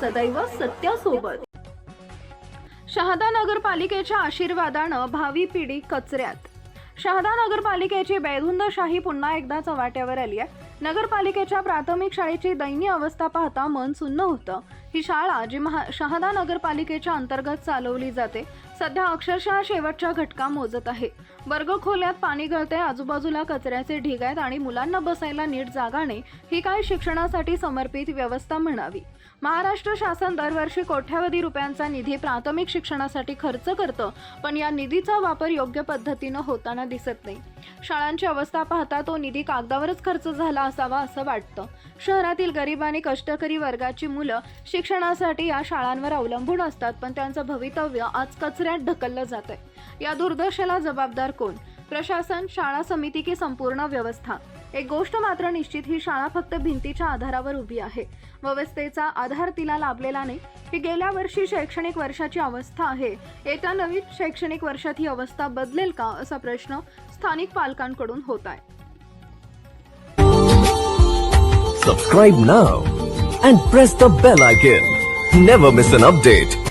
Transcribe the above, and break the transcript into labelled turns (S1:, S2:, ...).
S1: सदैव सत्यासोबत. शहादा नगरपालिकेच्या आशीर्वादानं भावी पिढी कचऱ्यात. शहादा नगरपालिकेची बेधुंदशाही पुन्हा एकदा चव्हाट्यावर आली आहे. नगरपालिकेच्या प्राथमिक शाळेची दयनीय अवस्था पाहता मन सुन्न होतं. ही शाळा जी महा शहादा नगरपालिकेच्या अंतर्गत चालवली जाते सध्या अक्षरशः शेवटच्या घटका मोजत आहे. वर्ग खोल्यात पाणी गळते आजूबाजूला कचऱ्याचे ढीग आहेत आणि मुलांना बसायला नीट जागाने ही काय शिक्षणासाठी समर्पित व्यवस्था म्हणावी. महाराष्ट्र शासन दरवर्षी कोट्यावधी रुपयांचा निधी प्राथमिक शिक्षणासाठी खर्च करतं पण या निधीचा वापर योग्य पद्धतीनं होताना दिसत नाही. शाळांची अवस्था पाहता तो निधी कागदावरच खर्च झाला असावा असं वाटतं. शहरातील गरीब आणि कष्टकरी वर्गाची मुलं शिक्षणासाठी या शाळांवर अवलंबून असतात पण त्यांचं भवितव्य आज कचऱ्यात ढकललं जात आहे या दुर्दशेला जबाबदार कोण? प्रशासन शाळा समिती की संपूर्ण व्यवस्था? एक गोष्ट मात्र निश्चित ही शाळा फक्त भिंतीच्या आधारावर उभी आहे. व्यवस्थेचा आधार तिला लाभलेला नाही. ही गेल्या वर्षी शैक्षणिक वर्षाची अवस्था आहे. येत्या नवीन शैक्षणिक वर्षात ही अवस्था बदलेल का असा प्रश्न स्थानिक पालकांकडून होत आहे.
S2: Subscribe now and press the bell icon. Never miss an update.